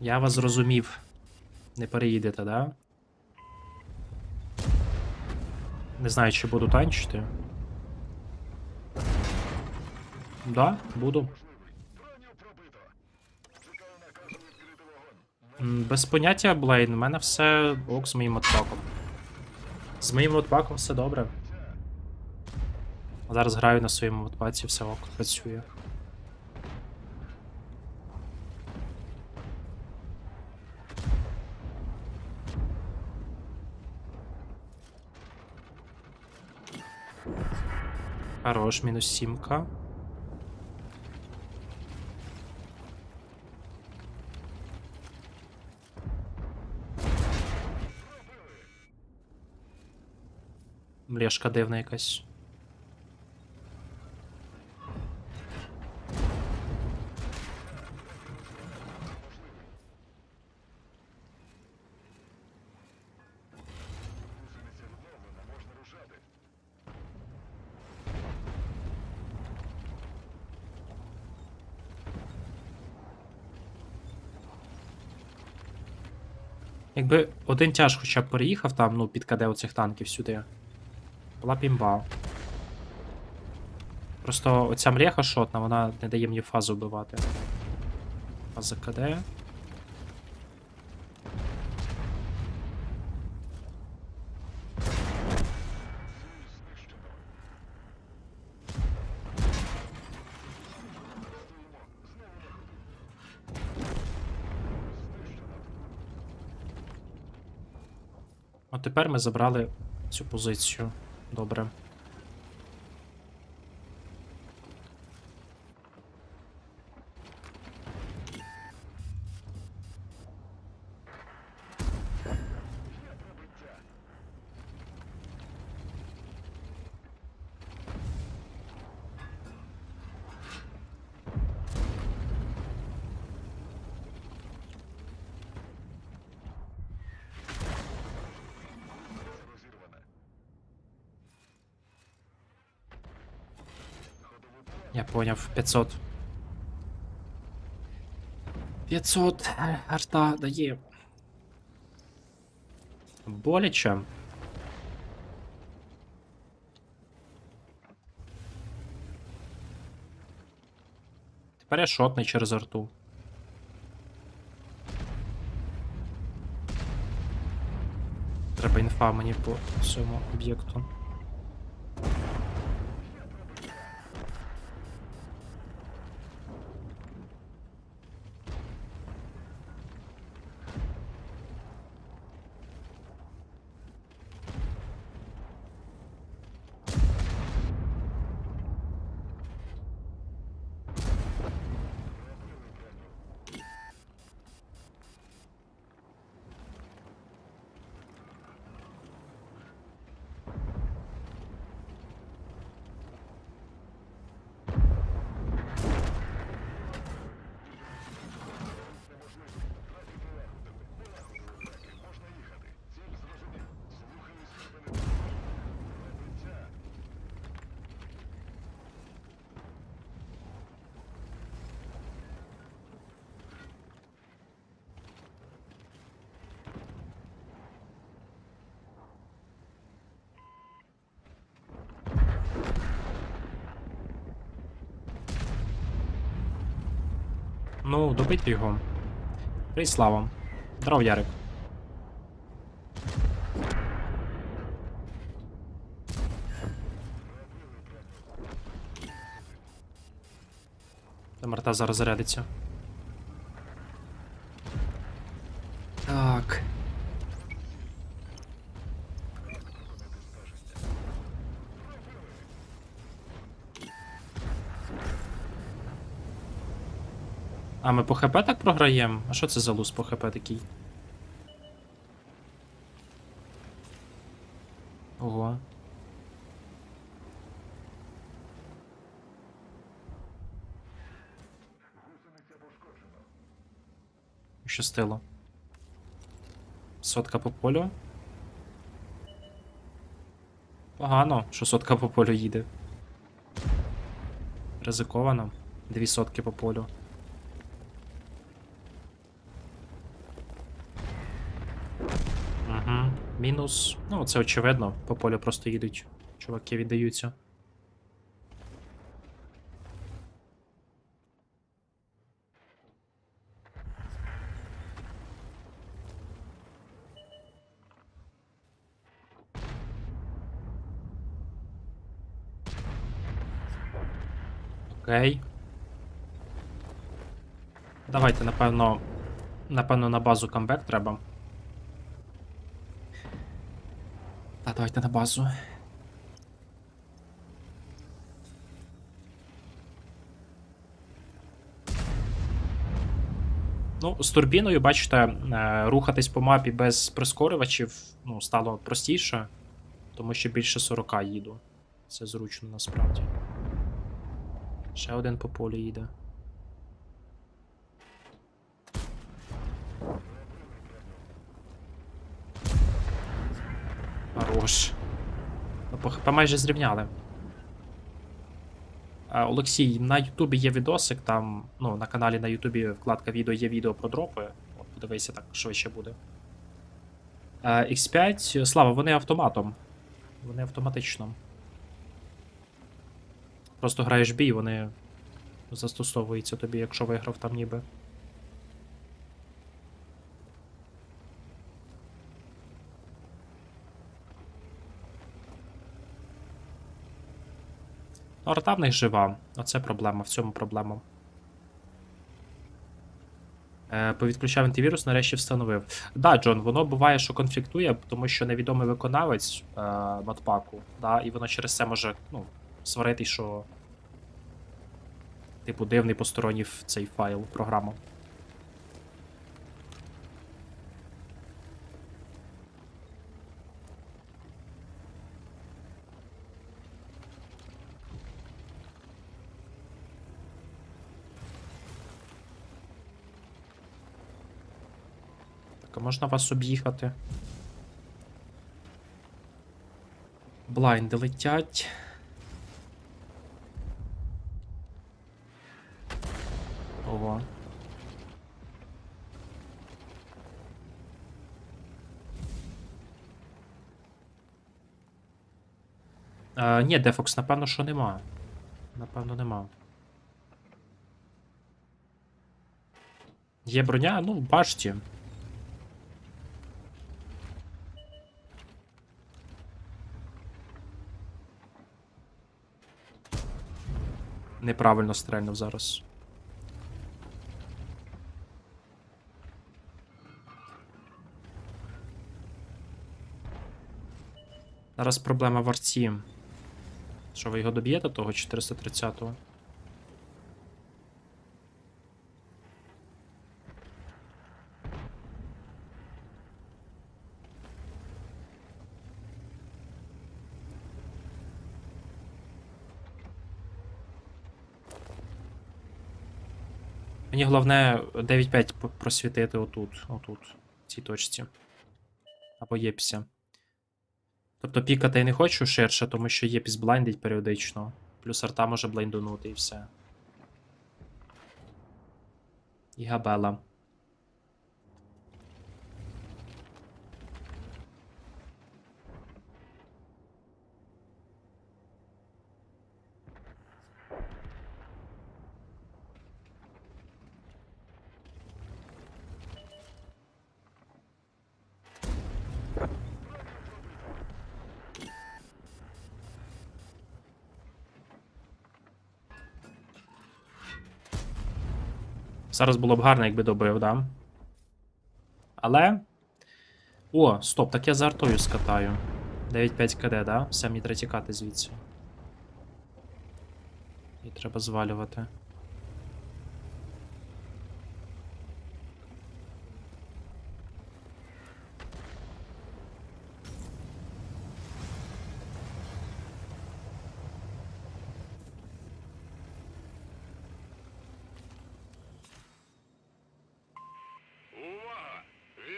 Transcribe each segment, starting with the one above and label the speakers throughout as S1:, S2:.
S1: Я вас зрозумів. Не переїдете, да? Не знаю, чи буду танчити. Да, буду. Без поняття, Блейн, у мене все ок з моїм отпаком. З моїм отпаком все добре. Зараз граю на своєму отпаці, все ок, працює. Хорош, мінус сімка. Млешка дивна якась. Якби один тяж хоча б переїхав там, ну, під КД оцих танків сюди. Була б імба. Просто оця мрєха шотна, вона не дає мені фазу вбивати. Фаза КД. Тепер ми забрали цю позицію. Добре. Я поняв, 500. 500 арта дає. Боляче. Тепер я шотний через арту. Треба інфа мені по цьому об'єкту. Ну, добити його. Привіт, Слава. Здоров, Ярик. Там зараз зарядиться. А ми по ХП так програємо? А що це за луз по ХП такий? Ого. Щастило. Сотка по полю. Погано, що сотка по полю їде. Ризиковано. Дві сотки по полю. Мінус. Ну, це очевидно. По полю просто їдуть. Чуваки віддаються. Окей. Давайте, напевно. Напевно, на базу камбек треба. Давайте на базу. Ну, з турбіною, бачите, е, рухатись по мапі без прискорювачів ну, стало простіше, тому що більше 40 їду. Це зручно насправді. Ще один по полю їде. Хорош. Ну, по майже зрівняли. А, Олексій, на Ютубі є відосик, там, ну, на каналі на Ютубі вкладка відео є відео про дропи. От, подивися, так швидше буде. Е, X5, Слава, вони автоматом. Вони автоматично. Просто граєш бій, вони застосовуються тобі, якщо виграв там ніби. Арта в них жива. Оце проблема, в цьому проблема. Е, повідключав антивірус, нарешті встановив. Да, Джон, воно буває, що конфліктує, тому що невідомий виконавець е, модпаку, да, і воно через це може ну, сварити, що. Типу, дивний посторонній цей файл програму. Можна вас об'їхати? Блайнди летять. Ого. Е, ні, Дефокс, напевно, що нема. Напевно, нема. Є броня, ну, в Неправильно стрельнув зараз. Зараз проблема в арці. Що ви його доб'єте, того 430-го? Мені головне 9-5 просвітити отут, отут, в цій точці. Або єпся. Тобто пікати я не хочу ширше, тому що єпіс блайндить періодично. Плюс арта може блайндунути і все. І габела. Зараз було б гарно, якби добив, да? Але. О, стоп, так я за артою скатаю. 9-5 КД, да? Все, мені треба тікати звідси. І треба звалювати.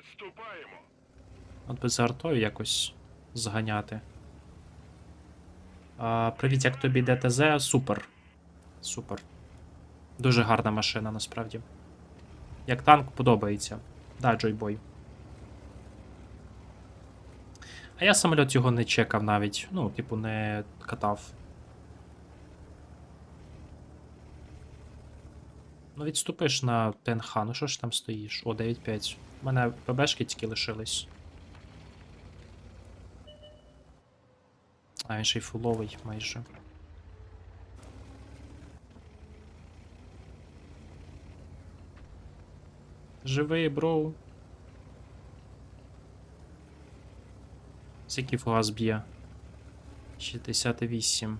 S2: Відступаємо!
S1: От би за артою якось зганяти. А, привіт, як тобі ДТЗ? Супер. Супер. Дуже гарна машина, насправді. Як танк подобається. Да, Джойбой. А я самоліт його не чекав навіть. Ну, типу, не катав. Ну, відступиш на ТНХ, ну що ж там стоїш? О, 9-5. У мене ПБшки тільки лишились. А він ще й фуловий майже. Живий, броу. Скільки фугас б'є? 68.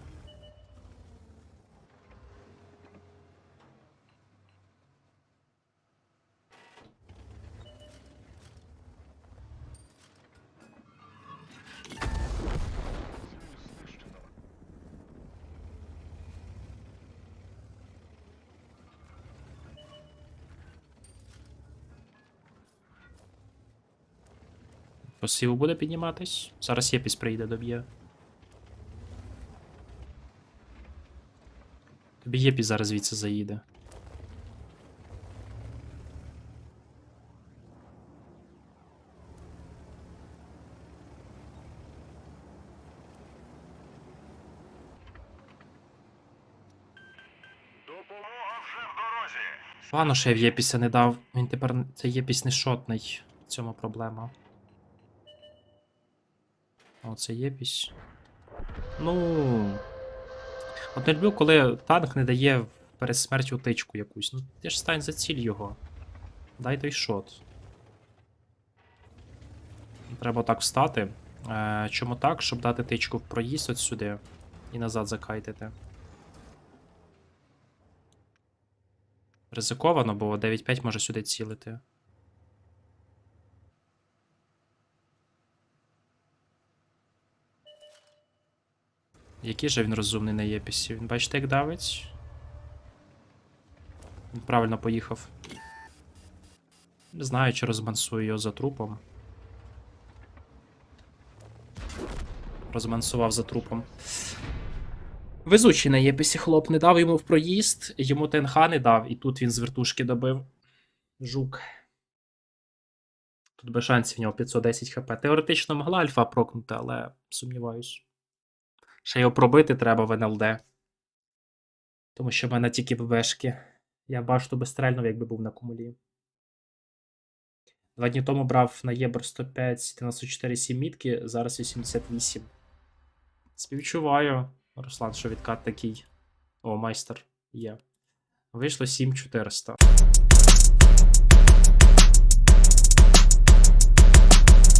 S1: Посіву буде підніматись. Зараз Єпіс прийде, доб'є. Тобі Єпіс зараз звідси заїде.
S2: Дорозі.
S1: Пану я в Єпіся не дав. Він тепер це Єпіс не шотний. В цьому проблема. О, це Єпісь. Ну. От не люблю, коли танк не дає перед смертю тичку якусь. Ну, ти ж стань за ціль його. Дай той шот. Треба так встати. Е, чому так? Щоб дати тичку в проїзд от сюди і назад закайтити. Ризиковано, бо 9-5 може сюди цілити. Який же він розумний на Єпісі? Він бачите, як давить? Він правильно поїхав. Не знаю, чи розмансую його за трупом. Розмансував за трупом. Везучий на Єпісі хлоп не дав йому в проїзд, йому ТНХ не дав, і тут він з вертушки добив. Жук. Тут без шансів в нього 510 хп. Теоретично могла альфа прокнути, але сумніваюсь. Ще його пробити треба в НЛД. Тому що в мене тільки ББшки. Я башту би стрельнув, якби був на кумулі. Два дні тому брав на Єбр 105 94 7 мітки, зараз 88. Співчуваю. Руслан, що відкат такий. О, майстер є. Вийшло 7400.